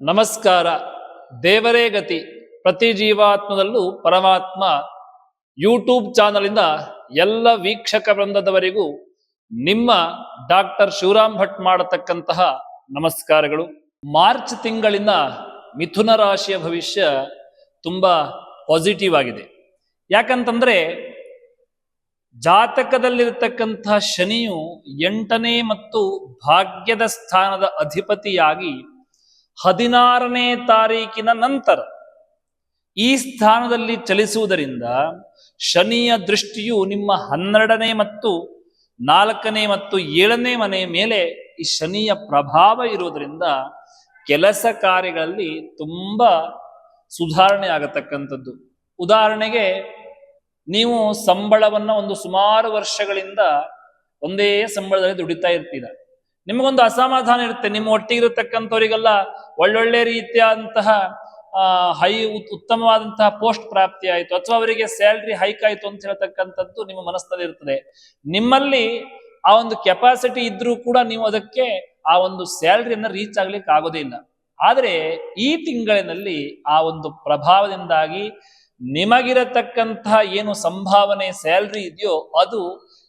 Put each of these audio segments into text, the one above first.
ನಮಸ್ಕಾರ. ದೇವರೇ ಗತಿ. ಪ್ರತಿ ಜೀವಾತ್ಮದಲ್ಲೂ ಪರಮಾತ್ಮ ಯೂಟ್ಯೂಬ್ ಚಾನಲಿಂದ ಎಲ್ಲ ವೀಕ್ಷಕ ವೃಂದದವರಿಗೂ ನಿಮ್ಮ ಡಾಕ್ಟರ್ ಶಿವರಾಮ್ ಭಟ್ ಮಾಡತಕ್ಕಂತಹ ನಮಸ್ಕಾರಗಳು. ಮಾರ್ಚ್ ತಿಂಗಳಿನ ಮಿಥುನ ರಾಶಿಯ ಭವಿಷ್ಯ ತುಂಬಾ ಪಾಸಿಟಿವ್ ಆಗಿದೆ. ಯಾಕಂತಂದ್ರೆ ಜಾತಕದಲ್ಲಿರತಕ್ಕಂತಹ ಶನಿಯು ಎಂಟನೇ ಮತ್ತು ಭಾಗ್ಯದ ಸ್ಥಾನದ ಅಧಿಪತಿಯಾಗಿ ಹದಿನಾರನೇ ತಾರೀಕಿನ ನಂತರ ಈ ಸ್ಥಾನದಲ್ಲಿ ಚಲಿಸುವುದರಿಂದ ಶನಿಯ ದೃಷ್ಟಿಯು ನಿಮ್ಮ ಹನ್ನೆರಡನೇ ಮತ್ತು ನಾಲ್ಕನೇ ಮತ್ತು ಏಳನೇ ಮನೆ ಮೇಲೆ ಈ ಶನಿಯ ಪ್ರಭಾವ ಇರುವುದರಿಂದ ಕೆಲಸ ಕಾರ್ಯಗಳಲ್ಲಿ ತುಂಬಾ ಸುಧಾರಣೆ ಆಗತಕ್ಕಂಥದ್ದು. ಉದಾಹರಣೆಗೆ ನೀವು ಸಂಬಳವನ್ನ ಒಂದು ಸುಮಾರು ವರ್ಷಗಳಿಂದ ಒಂದೇ ಸಂಬಳದಲ್ಲಿ ದುಡಿತಾ ಇರ್ತೀರ. ನಿಮಗೊಂದು ಅಸಮಾಧಾನ ಇರುತ್ತೆ. ನಿಮ್ಮ ಒಟ್ಟಿಗಿರತಕ್ಕಂಥವರಿಗೆಲ್ಲ ಒಳ್ಳೊಳ್ಳೆ ರೀತಿಯಾದಂತಹ ಹೈ ಉತ್- ಉತ್ತಮವಾದಂತಹ ಪೋಸ್ಟ್ ಪ್ರಾಪ್ತಿ ಆಯಿತು ಅಥವಾ ಅವರಿಗೆ ಸ್ಯಾಲ್ರಿ ಹೈಕ್ ಆಯಿತು ಅಂತ ಹೇಳ್ತಕ್ಕಂಥದ್ದು ನಿಮ್ಮ ಮನಸ್ಸಲ್ಲಿ ಇರ್ತದೆ. ನಿಮ್ಮಲ್ಲಿ ಆ ಒಂದು ಕೆಪಾಸಿಟಿ ಇದ್ರೂ ಕೂಡ ನೀವು ಅದಕ್ಕೆ ಆ ಒಂದು ಸ್ಯಾಲ್ರಿಯನ್ನ ರೀಚ್ ಆಗ್ಲಿಕ್ಕೆ ಆಗೋದೇ ಇಲ್ಲ. ಆದರೆ ಈ ತಿಂಗಳಿನಲ್ಲಿ ಆ ಒಂದು ಪ್ರಭಾವದಿಂದಾಗಿ ನಿಮಗಿರತಕ್ಕಂತಹ ಏನು ಸಂಭಾವನೆ, ಸ್ಯಾಲ್ರಿ ಇದೆಯೋ ಅದು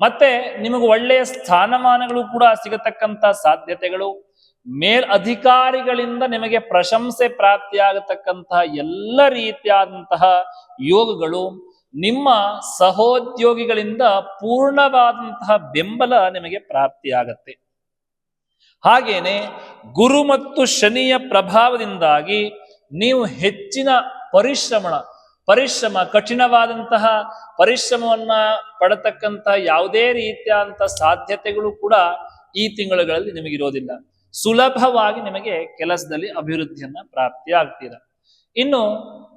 ಮತ್ತೆ ನಿಮಗೆ ಒಳ್ಳೆಯ ಸ್ಥಾನಮಾನಗಳು ಕೂಡ ಸಿಗತಕ್ಕಂತ ಸಾಧ್ಯತೆಗಳು. ಮೇಲ್ ಅಧಿಕಾರಿಗಳಿಂದ ನಿಮಗೆ ಪ್ರಶಂಸೆ ಪ್ರಾಪ್ತಿಯಾಗತಕ್ಕಂತಹ ಎಲ್ಲ ರೀತಿಯಾದಂತಹ ಯೋಗಗಳು, ನಿಮ್ಮ ಸಹೋದ್ಯೋಗಿಗಳಿಂದ ಪೂರ್ಣವಾದಂತಹ ಬೆಂಬಲ ನಿಮಗೆ ಪ್ರಾಪ್ತಿಯಾಗತ್ತೆ. ಹಾಗೇನೆ ಗುರು ಮತ್ತು ಶನಿಯ ಪ್ರಭಾವದಿಂದಾಗಿ ನೀವು ಹೆಚ್ಚಿನ ಪರಿಶ್ರಮ ಪರಿಶ್ರಮ, ಕಠಿಣವಾದಂತಹ ಪರಿಶ್ರಮವನ್ನ ಪಡತಕ್ಕಂತಹ ಯಾವುದೇ ರೀತಿಯಾದಂತಹ ಸಾಧ್ಯತೆಗಳು ಕೂಡ ಈ ತಿಂಗಳುಗಳಲ್ಲಿ ನಿಮಗಿರೋದಿಲ್ಲ ಸುಲಭವಾಗಿ ನಿಮಗೆ ಕೆಲಸದಲ್ಲಿ ಅಭಿವೃದ್ಧಿಯನ್ನ ಪ್ರಾಪ್ತಿ ಆಗ್ತೀರ. ಇನ್ನು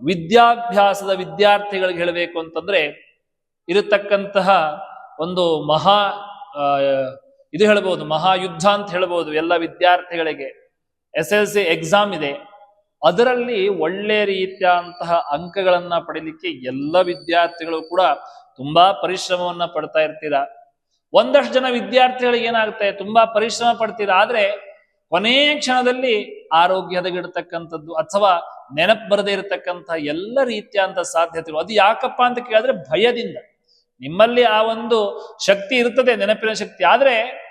ವಿದ್ಯಾಭ್ಯಾಸದ ವಿದ್ಯಾರ್ಥಿಗಳಿಗೆ ಹೇಳಬೇಕು ಅಂತಂದ್ರೆ ಇರತಕ್ಕಂತಹ ಒಂದು ಮಹಾ ಇದು ಹೇಳ್ಬೋದು ಮಹಾಯುದ್ಧ ಅಂತ ಹೇಳ್ಬೋದು ಎಲ್ಲ ವಿದ್ಯಾರ್ಥಿಗಳಿಗೆ. ಎಸ್ ಎಲ್ ಸಿ ಎಕ್ಸಾಮ್ ಇದೆ. ಅದರಲ್ಲಿ ಒಳ್ಳೆ ರೀತಿಯಾದಂತಹ ಅಂಕಗಳನ್ನ ಪಡಿಲಿಕ್ಕೆ ಎಲ್ಲ ವಿದ್ಯಾರ್ಥಿಗಳು ಕೂಡ ತುಂಬಾ ಪರಿಶ್ರಮವನ್ನ ಪಡ್ತಾ ಇರ್ತೀರಾ. ಒಂದಷ್ಟು ಜನ ವಿದ್ಯಾರ್ಥಿಗಳಿಗೆ ಏನಾಗುತ್ತೆ, ತುಂಬಾ ಪರಿಶ್ರಮ ಪಡ್ತೀರಾ, ಆದ್ರೆ ಕೊನೆಯ ಕ್ಷಣದಲ್ಲಿ ಆರೋಗ್ಯ ಹದಗಿಡ್ತಕ್ಕಂಥದ್ದು ಅಥವಾ ನೆನಪು ಬರದೇ ಇರತಕ್ಕಂತಹ ಎಲ್ಲ ರೀತಿಯಾದಂತ ಸಾಧ್ಯತೆಗಳು. ಅದು ಯಾಕಪ್ಪ ಅಂತ ಕೇಳಿದ್ರೆ ಭಯದಿಂದ. ನಿಮ್ಮಲ್ಲಿ ಆ ಒಂದು ಶಕ್ತಿ ಇರ್ತದೆ, ನೆನಪಿನ ಶಕ್ತಿ. ಆದ್ರೆ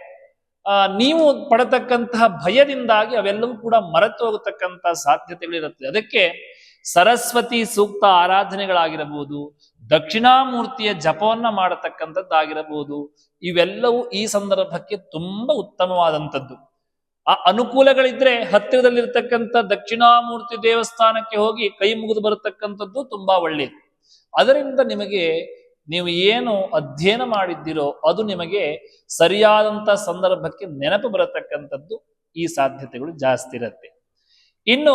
ನೀವು ಪಡತಕ್ಕಂತಹ ಭಯದಿಂದಾಗಿ ಅವೆಲ್ಲವೂ ಕೂಡ ಮರೆತು ಹೋಗತಕ್ಕಂತಹ ಸಾಧ್ಯತೆಗಳಿರುತ್ತೆ. ಅದಕ್ಕೆ ಸರಸ್ವತಿ ಸೂಕ್ತ ಆರಾಧನೆಗಳಾಗಿರಬಹುದು, ದಕ್ಷಿಣಾಮೂರ್ತಿಯ ಜಪವನ್ನ ಮಾಡತಕ್ಕಂಥದ್ದಾಗಿರಬಹುದು, ಇವೆಲ್ಲವೂ ಈ ಸಂದರ್ಭಕ್ಕೆ ತುಂಬಾ ಉತ್ತಮವಾದಂಥದ್ದು. ಆ ಅನುಕೂಲಗಳಿದ್ರೆ ಹತ್ತಿರದಲ್ಲಿರ್ತಕ್ಕಂಥ ದಕ್ಷಿಣಾಮೂರ್ತಿ ದೇವಸ್ಥಾನಕ್ಕೆ ಹೋಗಿ ಕೈ ಮುಗಿದು ಬರತಕ್ಕಂಥದ್ದು ತುಂಬಾ ಒಳ್ಳೆಯದು. ಅದರಿಂದ ನಿಮಗೆ ನೀವು ಏನು ಅಧ್ಯಯನ ಮಾಡಿದ್ದೀರೋ ಅದು ನಿಮಗೆ ಸರಿಯಾದಂಥ ಸಂದರ್ಭಕ್ಕೆ ನೆನಪು ಬರತಕ್ಕಂಥದ್ದು ಈ ಸಾಧ್ಯತೆಗಳು ಜಾಸ್ತಿ ಇರುತ್ತೆ. ಇನ್ನು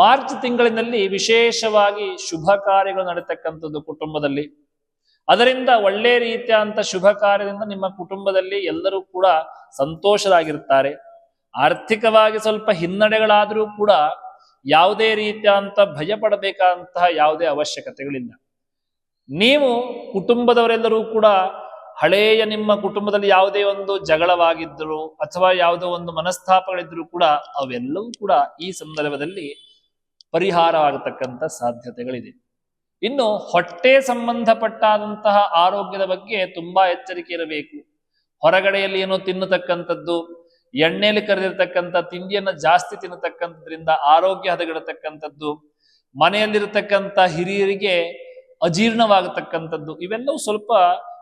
ಮಾರ್ಚ್ ತಿಂಗಳಿನಲ್ಲಿ ವಿಶೇಷವಾಗಿ ಶುಭ ಕಾರ್ಯಗಳು ನಡೀತಕ್ಕಂಥದ್ದು ಕುಟುಂಬದಲ್ಲಿ. ಅದರಿಂದ ಒಳ್ಳೆ ರೀತಿಯ ಅಂತ ಶುಭ ಕಾರ್ಯದಿಂದ ನಿಮ್ಮ ಕುಟುಂಬದಲ್ಲಿ ಎಲ್ಲರೂ ಕೂಡ ಸಂತೋಷರಾಗಿರ್ತಾರೆ. ಆರ್ಥಿಕವಾಗಿ ಸ್ವಲ್ಪ ಹಿನ್ನಡೆಗಳಾದರೂ ಕೂಡ ಯಾವುದೇ ರೀತಿಯಾದಂತ ಭಯ ಪಡಬೇಕಾದಂತಹ ಯಾವುದೇ ಅವಶ್ಯಕತೆಗಳಿಲ್ಲ. ನೀವು ಕುಟುಂಬದವರೆಲ್ಲರೂ ಕೂಡ ಹಳೆಯ ನಿಮ್ಮ ಕುಟುಂಬದಲ್ಲಿ ಯಾವುದೇ ಒಂದು ಜಗಳವಾಗಿದ್ದರು ಅಥವಾ ಯಾವುದೋ ಒಂದು ಮನಸ್ತಾಪಗಳಿದ್ರು ಕೂಡ ಅವೆಲ್ಲವೂ ಕೂಡ ಈ ಸಂದರ್ಭದಲ್ಲಿ ಪರಿಹಾರ ಆಗತಕ್ಕಂಥ ಸಾಧ್ಯತೆಗಳಿದೆ. ಇನ್ನು ಹೊಟ್ಟೆ ಸಂಬಂಧಪಟ್ಟಾದಂತಹ ಆರೋಗ್ಯದ ಬಗ್ಗೆ ತುಂಬಾ ಎಚ್ಚರಿಕೆ ಇರಬೇಕು. ಹೊರಗಡೆಯಲ್ಲಿ ಏನೋ ತಿನ್ನತಕ್ಕಂಥದ್ದು, ಎಣ್ಣೆಯಲ್ಲಿ ಕರೆದಿರ್ತಕ್ಕಂಥ ತಿಂಡಿಯನ್ನ ಜಾಸ್ತಿ ತಿನ್ನತಕ್ಕಂಥದ್ರಿಂದ ಆರೋಗ್ಯ ಹದಗೆಡತಕ್ಕಂಥದ್ದು, ಮನೆಯಲ್ಲಿರತಕ್ಕಂಥ ಹಿರಿಯರಿಗೆ ಅಜೀರ್ಣವಾಗತಕ್ಕಂಥದ್ದು. ಇವೆಲ್ಲವೂ ಸ್ವಲ್ಪ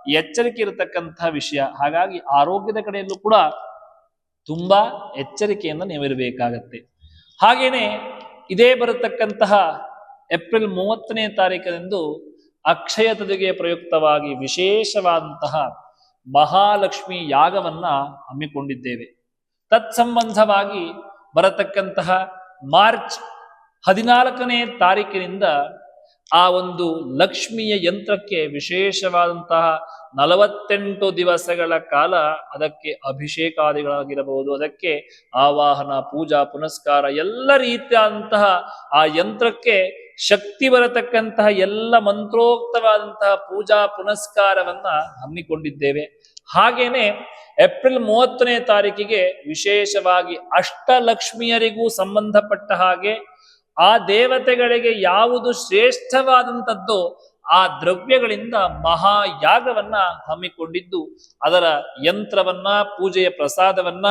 ಎಚ್ಚರಿಕೆ ಇರತಕ್ಕಂತಹ ವಿಷಯ. ಹಾಗಾಗಿ ಆರೋಗ್ಯದ ಕಡೆಯಲ್ಲೂ ಕೂಡ ತುಂಬಾ ಎಚ್ಚರಿಕೆಯಿಂದ ನೀವಿರಬೇಕಾಗತ್ತೆ ಹಾಗೇನೆ ಇದೇ ಬರತಕ್ಕಂತಹ ಏಪ್ರಿಲ್ ಮೂವತ್ತನೇ ತಾರೀಕದಂದು ಅಕ್ಷಯ ತದಿಗೆ ಪ್ರಯುಕ್ತವಾಗಿ ವಿಶೇಷವಾದಂತಹ ಮಹಾಲಕ್ಷ್ಮಿ ಯಾಗವನ್ನ ಹಮ್ಮಿಕೊಂಡಿದ್ದೇವೆ. ತತ್ಸಂಬಂಧವಾಗಿ ಬರತಕ್ಕಂತಹ ಮಾರ್ಚ್ ಹದಿನಾಲ್ಕನೇ ತಾರೀಕಿನಿಂದ ಆ ಒಂದು ಲಕ್ಷ್ಮಿಯ ಯಂತ್ರಕ್ಕೆ ವಿಶೇಷವಾದಂತಹ ನಲವತ್ತೆಂಟು ದಿವಸಗಳ ಕಾಲ ಅದಕ್ಕೆ ಅಭಿಷೇಕಾದಿಗಳಾಗಿರಬಹುದು. ಅದಕ್ಕೆ ಆವಾಹನ, ಪೂಜಾ, ಪುನಸ್ಕಾರ ಎಲ್ಲ ರೀತಿಯಾದಂತಹ ಆ ಯಂತ್ರಕ್ಕೆ ಶಕ್ತಿ ಬರತಕ್ಕಂತಹ ಎಲ್ಲ ಮಂತ್ರೋಕ್ತವಾದಂತಹ ಪೂಜಾ, ಪುನಸ್ಕಾರವನ್ನ ಹಮ್ಮಿಕೊಂಡಿದ್ದೇವೆ. ಹಾಗೇನೆ ಏಪ್ರಿಲ್ ಮೂವತ್ತನೇ ತಾರೀಕಿಗೆ ವಿಶೇಷವಾಗಿ ಅಷ್ಟಲಕ್ಷ್ಮಿಯರಿಗೂ ಸಂಬಂಧಪಟ್ಟ ಹಾಗೆ ಆ ದೇವತೆಗಳಿಗೆ ಯಾವುದು ಶ್ರೇಷ್ಠವಾದಂಥದ್ದು ಆ ದ್ರವ್ಯಗಳಿಂದ ಮಹಾಯಾಗವನ್ನ ಹಮ್ಮಿಕೊಂಡಿದ್ದು, ಅದರ ಯಂತ್ರವನ್ನ, ಪೂಜೆಯ ಪ್ರಸಾದವನ್ನ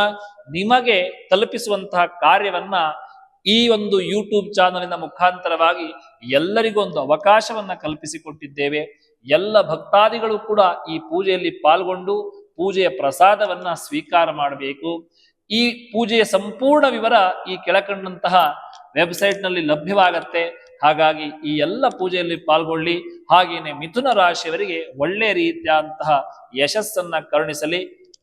ನಿಮಗೆ ತಲುಪಿಸುವಂತಹ ಕಾರ್ಯವನ್ನ ಈ ಒಂದು ಯೂಟ್ಯೂಬ್ ಚಾನಲಿನ ಮುಖಾಂತರವಾಗಿ ಎಲ್ಲರಿಗೂ ಒಂದು ಅವಕಾಶವನ್ನ ಕಲ್ಪಿಸಿಕೊಟ್ಟಿದ್ದೇವೆ. ಎಲ್ಲ ಭಕ್ತಾದಿಗಳು ಕೂಡ ಈ ಪೂಜೆಯಲ್ಲಿ ಪಾಲ್ಗೊಂಡು ಪೂಜೆಯ ಪ್ರಸಾದವನ್ನ ಸ್ವೀಕಾರ ಮಾಡಬೇಕು. ಈ ಪೂಜೆಯ ಸಂಪೂರ್ಣ ವಿವರ ಈ ಕೆಳಕಂಡಂತಹ ವೆಬ್ಸೈಟ್ನಲ್ಲಿ ಲಭ್ಯವಾಗತ್ತೆ. ಹಾಗಾಗಿ ಈ ಎಲ್ಲ ಪೂಜೆಯಲ್ಲಿ ಪಾಲ್ಗೊಳ್ಳಿ. ಹಾಗೇನೆ ಮಿಥುನ ರಾಶಿಯವರಿಗೆ ಒಳ್ಳೆ ರೀತಿಯಾದಂತಹ ಯಶಸ್ಸನ್ನ ಕರುಣಿಸಲಿ.